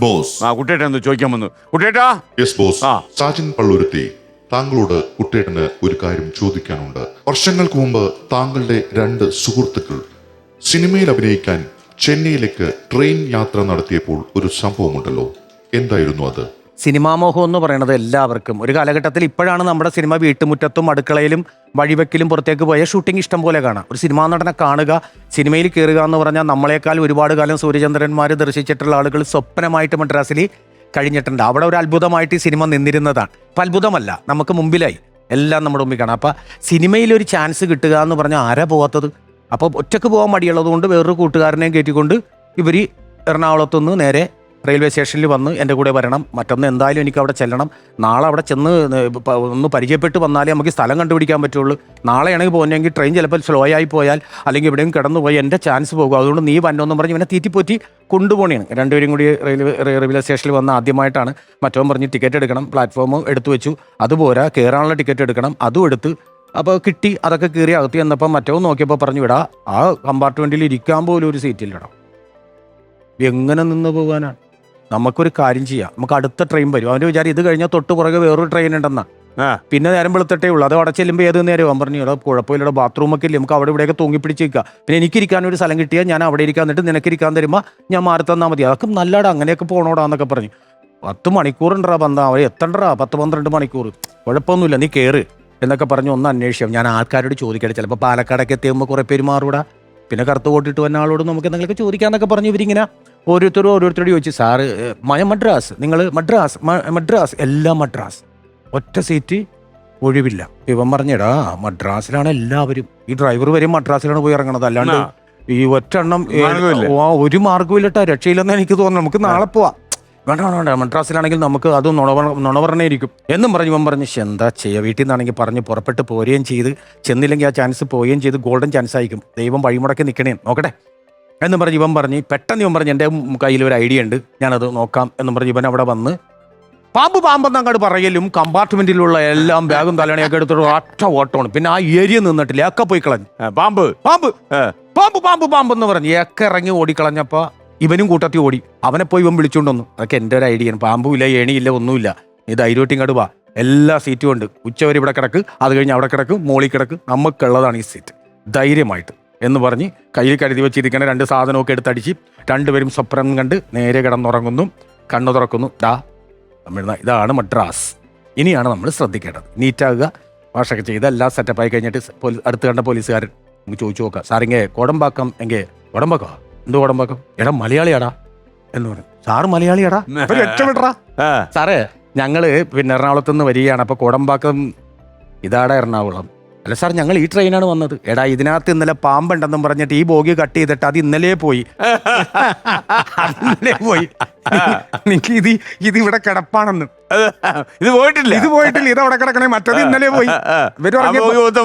Boss. ആ കുട്ടേട്ടൻ ചോദിക്കാൻ വന്നു. കുട്ടേട്ടാ? യെസ് ബോസ് ആ. സാജൻ പള്ളുരുത്തി താങ്കളോട് കുട്ടേട്ടന് ഒരു കാര്യം ചോദിക്കാനുണ്ട്. വർഷങ്ങൾക്ക് മുമ്പ് താങ്കളുടെ രണ്ട് സുഹൃത്തുക്കൾ സിനിമയിൽ അഭിനയിക്കാൻ ചെന്നൈയിലേക്ക് ട്രെയിൻ യാത്ര നടത്തിയപ്പോൾ ഒരു സംഭവമുണ്ടല്ലോ. എന്തായിരുന്നു അത്? സിനിമാ മോഹം എന്ന് പറയുന്നത് എല്ലാവർക്കും. ഒരു കാലഘട്ടത്തിൽ ഇപ്പോഴാണ് നമ്മുടെ സിനിമ വീട്ടുമുറ്റത്തും അടുക്കളയിലും വഴിവെക്കിലും പുറത്തേക്ക് പോയ ഷൂട്ടിംഗ് ഇഷ്ടം പോലെ കാണാം. ഒരു സിനിമാ നടനെ കാണുക സിനിമയിൽ കയറുക എന്ന് പറഞ്ഞാൽ നമ്മളെക്കാൾ ഒരുപാട് കാലം സൂര്യചന്ദ്രന്മാർ ദർശിച്ചിട്ടുള്ള ആളുകൾ സ്വപ്നമായിട്ട് മദ്രാസിൽ കഴിഞ്ഞിട്ടുണ്ട്. അവിടെ ഒരു അത്ഭുതമായിട്ട് ഈ സിനിമ നിന്നിരുന്നതാണ്. അപ്പം അത്ഭുതമല്ല നമുക്ക് മുമ്പിലായി. എല്ലാം നമ്മുടെ മുമ്പിൽ കാണാം. അപ്പം സിനിമയിൽ ഒരു ചാൻസ് കിട്ടുക എന്ന് പറഞ്ഞാൽ ആരാ പോകാത്തത് അപ്പോൾ ഒറ്റയ്ക്ക് പോകാൻ മടിയുള്ളത് കൊണ്ട് വേറൊരു കൂട്ടുകാരനെയും കയറ്റിക്കൊണ്ട് ഇവർ എറണാകുളത്തുനിന്ന് നേരെ റെയിൽവേ സ്റ്റേഷനിൽ വന്ന് എന്റെ കൂടെ വരണം. മറ്റൊന്ന് എന്തായാലും എനിക്ക് അവിടെ ചെല്ലണം. നാളെ അവിടെ ചെന്ന് ഒന്ന് പരിചയപ്പെട്ട് വന്നാലേ നമുക്ക് സ്ഥലം കണ്ടുപിടിക്കാൻ പറ്റുള്ളൂ. നാളെയാണെങ്കിൽ പോകുന്നെങ്കിൽ ട്രെയിൻ ചിലപ്പോൾ സ്ലോ ആയി പോയാൽ അല്ലെങ്കിൽ എവിടെയും കിടന്നു പോയി എന്റെ ചാൻസ് പോകും. അതുകൊണ്ട് നീ വന്നോന്നും പറഞ്ഞ് ഇവനെ തീറ്റിപ്പോറ്റി കൊണ്ടുപോകണേണ്. രണ്ടുപേരും കൂടി റെയിൽവേ റെയിൽവേ സ്റ്റേഷനിൽ വന്ന ആദ്യമായിട്ടാണ് മറ്റവൻ പറഞ്ഞ് ടിക്കറ്റ് എടുക്കണം. പ്ലാറ്റ്ഫോം എടുത്തു വെച്ചു. അതുപോരാ കയറാനുള്ള ടിക്കറ്റ് എടുക്കണം. അതും എടുത്ത് അപ്പോൾ കിട്ടി അതൊക്കെ കയറി അകത്ത് ചെന്നപ്പോൾ മറ്റോ നോക്കിയപ്പോൾ പറഞ്ഞു വിടാ ആ കമ്പാർട്ട്മെന്റിൽ ഇരിക്കാൻ പോലും ഒരു സീറ്റില്ലടാ എങ്ങനെ നിന്ന് പോകാനാണ്? നമുക്കൊരു കാര്യം ചെയ്യാം. നമുക്ക് അടുത്ത ട്രെയിൻ വരും. അവന്റെ വിചാരം ഇത് കഴിഞ്ഞാൽ തൊട്ട് പുറകെ വേറൊരു ട്രെയിൻ ഉണ്ടെന്നാ. ആ. പിന്നെ നേരം വെളുത്തിട്ടേ ഉള്ളൂ. അത് അവിടെ ചെല്ലുമ്പോൾ ഏത് നേരം അവൻ പറഞ്ഞു ഇവിടെ കുഴപ്പമില്ലടോ ബാത്റൂമൊക്കെ ഇല്ലേ നമുക്ക് അവിടെ ഇവിടെയൊക്കെ തൂങ്ങിപ്പിടിച്ച് നിൽക്കുക പിന്നെ എനിക്കിരിക്കാൻ ഒരു സ്ഥലം കിട്ടിയാൽ ഞാൻ അവിടെ ഇരിക്കാൻ എന്നിട്ട് നിനക്കിരിക്കാൻ തരുമ്പോൾ ഞാൻ മാറി തന്നാൽ മതി. അതൊക്കെ നല്ലടാ അങ്ങനെയൊക്കെ പോകണോടാ എന്നൊക്കെ പറഞ്ഞു. പത്ത് മണിക്കൂറുണ്ടാ ബന്ധം അവർ എത്തണ്ടടാ? പത്ത് പന്ത്രണ്ട് മണിക്കൂർ. കുഴപ്പമൊന്നുമില്ല നീ കയറ് എന്നൊക്കെ പറഞ്ഞ് ഒന്ന് അന്വേഷിക്കാം. ഞാൻ ആൾക്കാരോട് ചോദിക്കട്ടെ ചിലപ്പോൾ പാലക്കാടൊക്കെ എത്തിയുമ്പോൾ കുറേ പേര് മാറൂടാ പിന്നെ കറുത്ത് കോട്ടിട്ട് വന്ന ആളോട് നമുക്ക് എന്തെങ്കിലുമൊക്കെ ചോദിക്കാന്നൊക്കെ പറഞ്ഞു ഇവരിങ്ങനെ ഓരോരുത്തരും ഓരോരുത്തരോട് ചോദിച്ചു സാറ് മയ മദ്രാസ് നിങ്ങൾ മദ്രാസ് മദ്രാസ് എല്ലാം മദ്രാസ്. ഒറ്റ സീറ്റ് ഒഴിവില്ല. ഇവൻ പറഞ്ഞടാ മദ്രാസിലാണ് എല്ലാവരും. ഈ ഡ്രൈവർ വരെ മദ്രാസിലാണ് പോയി ഇറങ്ങണത്. അല്ലാണ്ട് ഈ ഒറ്റ എണ്ണം ഏ, മാർഗമില്ല. ആ, ഒരു മാർഗമില്ലട്ടാ രക്ഷയില്ലെന്ന് എനിക്ക് തോന്നുന്നു. നമുക്ക് നാളെ പോവാം. വേണ്ട വേണ്ട വേണ്ട. മദ്രാസിലാണെങ്കിൽ നമുക്ക് അത് നുണ നുണ എന്നും പറഞ്ഞു ഇവൻ പറഞ്ഞു എന്താ ചെയ്യുക വീട്ടിൽ നിന്നാണെങ്കിൽ പറഞ്ഞ് പുറപ്പെട്ട് പോരുകയും ചെയ്ത് ചെന്നില്ലെങ്കിൽ ആ ചാൻസ് പോവുകയും ചെയ്ത് ഗോൾഡൻ ചാൻസ് ആയിരിക്കും. ദൈവം വഴിമുടക്കി നിൽക്കണേ നോക്കട്ടെ. എന്നും പറഞ്ഞ് ഇവൻ പറഞ്ഞ് പെട്ടെന്ന് ഇവൻ പറഞ്ഞ് എന്റെ കയ്യിൽ ഒരു ഐഡിയ ഉണ്ട് ഞാനത് നോക്കാം എന്നും പറഞ്ഞ് ഇവൻ അവിടെ വന്ന് പാമ്പ് പാമ്പെന്ന് അങ്ങോട്ട് പറയലും കമ്പാർട്ട്മെന്റിലുള്ള എല്ലാം ബാഗും തലണയൊക്കെ എടുത്തിട്ട് ഒറ്റ ഓട്ടമാണ് പിന്നെ ആ ഏരിയ നിന്നിട്ടില്ല ഒക്കെ പോയി കളഞ്ഞു. പാമ്പ്. പാമ്പ്. പാമ്പ് പാമ്പ് പാമ്പ് എന്ന് പറഞ്ഞ് ഏക്കെ ഇറങ്ങി ഓടിക്കളഞ്ഞപ്പോ ഇവനും കൂട്ടത്തി ഓടി. അവനെ പോയി ഇവൻ വിളിച്ചോണ്ട് വന്നു അതൊക്കെ എന്റെ ഒരു ഐഡിയ പാമ്പും ഇല്ല ഏണിയില്ല ഒന്നുമില്ല. നീ ധൈര്യമായിട്ട് ഇങ്ങോട്ട് വാ. എല്ലാ സീറ്റും ഉണ്ട്. ഉച്ചവരെ ഇവിടെ കിടക്ക് അത് കഴിഞ്ഞ് അവിടെ കിടക്ക് മോളി കിടക്ക് നമുക്കുള്ളതാണ് ഈ സീറ്റ്. ധൈര്യമായിട്ട്. എന്ന് പറഞ്ഞ് കയ്യിൽ കരുതി വെച്ചിരിക്കുന്ന രണ്ട് സാധനമൊക്കെ എടുത്തടിച്ച് രണ്ടുപേരും സ്വപ്നം കണ്ട് നേരെ കിടന്നുറങ്ങുന്നു കണ്ണു തുറക്കുന്നു. ഡാ തമിഴ്നാട് ഇതാണ് മദ്രാസ്. ഇനിയാണ് നമ്മൾ ശ്രദ്ധിക്കേണ്ടത്. നീറ്റാകുക. വാഷൊക്കെ ചെയ്ത് എല്ലാം സെറ്റപ്പായി കഴിഞ്ഞിട്ട് അടുത്ത് കണ്ട പോലീസുകാരൻ നമുക്ക് ചോദിച്ചു നോക്കാം സാറിങ്ങേ കോടമ്പാക്കം എങ്കിൽ കോടമ്പാക്കോ? എന്ത് കോടമ്പാക്കം? എടാ മലയാളിയാടാ. എന്ന് പറഞ്ഞു. സാറ് മലയാളിയാടാ? രക്ഷപ്പെട്ടാ. സാറേ ഞങ്ങൾ പിന്നെ എറണാകുളത്ത് നിന്ന് വരികയാണ്. അപ്പൊ കോടമ്പാക്കം ഇതാടാ എറണാകുളം. അല്ല സാർ ഞങ്ങൾ ഈ ട്രെയിനാണ് വന്നത്. എടാ ഇതിനകത്ത് ഇന്നലെ പാമ്പുണ്ടെന്നും പറഞ്ഞിട്ട് ഈ ബോഗി കട്ട് ചെയ്തിട്ട് അത് ഇന്നലെ പോയി. ഇന്നലെ പോയി. നിങ്ങൾക്ക് ഇത് ഇത് ഇവിടെ കിടപ്പാണെന്ന്. ഇത് പോയിട്ടില്ല. ഇത് പോയിട്ടില്ല. ഇത് അവിടെ കിടക്കണേ. മറ്റത് ഇന്നലെ പോയി.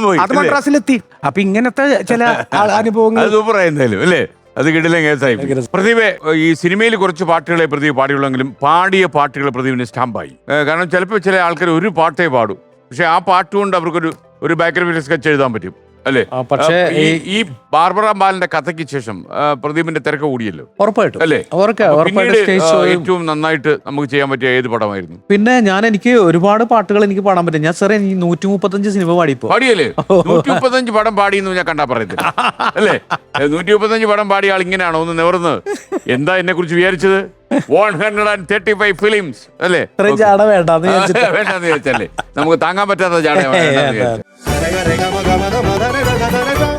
പോയി, അത്? മദ്രാസിലെത്തി. അപ്പൊ ഇങ്ങനത്തെ ചില അനുഭവങ്ങൾ അത് സൂപ്പറായി എന്തായാലും അല്ലേ? അത് കിടിലൻ കേസായി പ്രതിഭെ ഈ സിനിമയിൽ കുറച്ച് പാട്ടുകളെ പ്രതിഭ പാടിയുള്ളെങ്കിലും പാടിയ പാട്ടുകൾ പ്രതിവിന് സ്റ്റാമ്പായി കാരണം ചിലപ്പോൾ ചില ആൾക്കാർ ഒരു പാട്ടേ പാടൂ. പക്ഷെ ആ പാട്ട് കൊണ്ട് അവർക്കൊരു ഒരു ബാക്ക്ഗ്രൗണ്ട് സ്കെച്ച് എഴുതാൻ പറ്റും. അല്ലേ? പക്ഷേ ഈ ബാർബറ ബാലിന്റെ കഥയ്ക്ക് ശേഷം പ്രദീപിന്റെ തിരക്ക് കൂടിയല്ലോ. ഉറപ്പായിട്ടും. അല്ലേ? ഏറ്റവും നന്നായിട്ട് നമുക്ക് ചെയ്യാൻ പറ്റിയ ഏത് പടമായിരുന്നു? പിന്നെ ഞാൻ എനിക്ക് ഒരുപാട് പാട്ടുകൾ എനിക്ക് പാടാൻ പറ്റും. ഞാൻ സാറേ നൂറ്റി മുപ്പത്തഞ്ച് സിനിമ പാടിപ്പോ പാടിയല്ലേ? നൂറ്റി മുപ്പത്തഞ്ച് പടം പാടി എന്ന് ഞാൻ കണ്ടാ പറയുന്നത് അല്ലേ? നൂറ്റി മുപ്പത്തഞ്ച് പടം പാടിയ ആൾ ഇങ്ങനെയാണോ ഒന്ന് നിവർന്ന്? എന്താ എന്നെ കുറിച്ച് വിചാരിച്ചത് one hundred and thirty five films അല്ലേ ജാട വേണ്ടെന്ന് വിചാരിച്ചല്ലേ നമുക്ക് താങ്ങാൻ പറ്റാത്ത ജാട വേണ്ടെന്ന് വിചാരിച്ചു रे ग म ग म ध म ध रे ग ध रे ग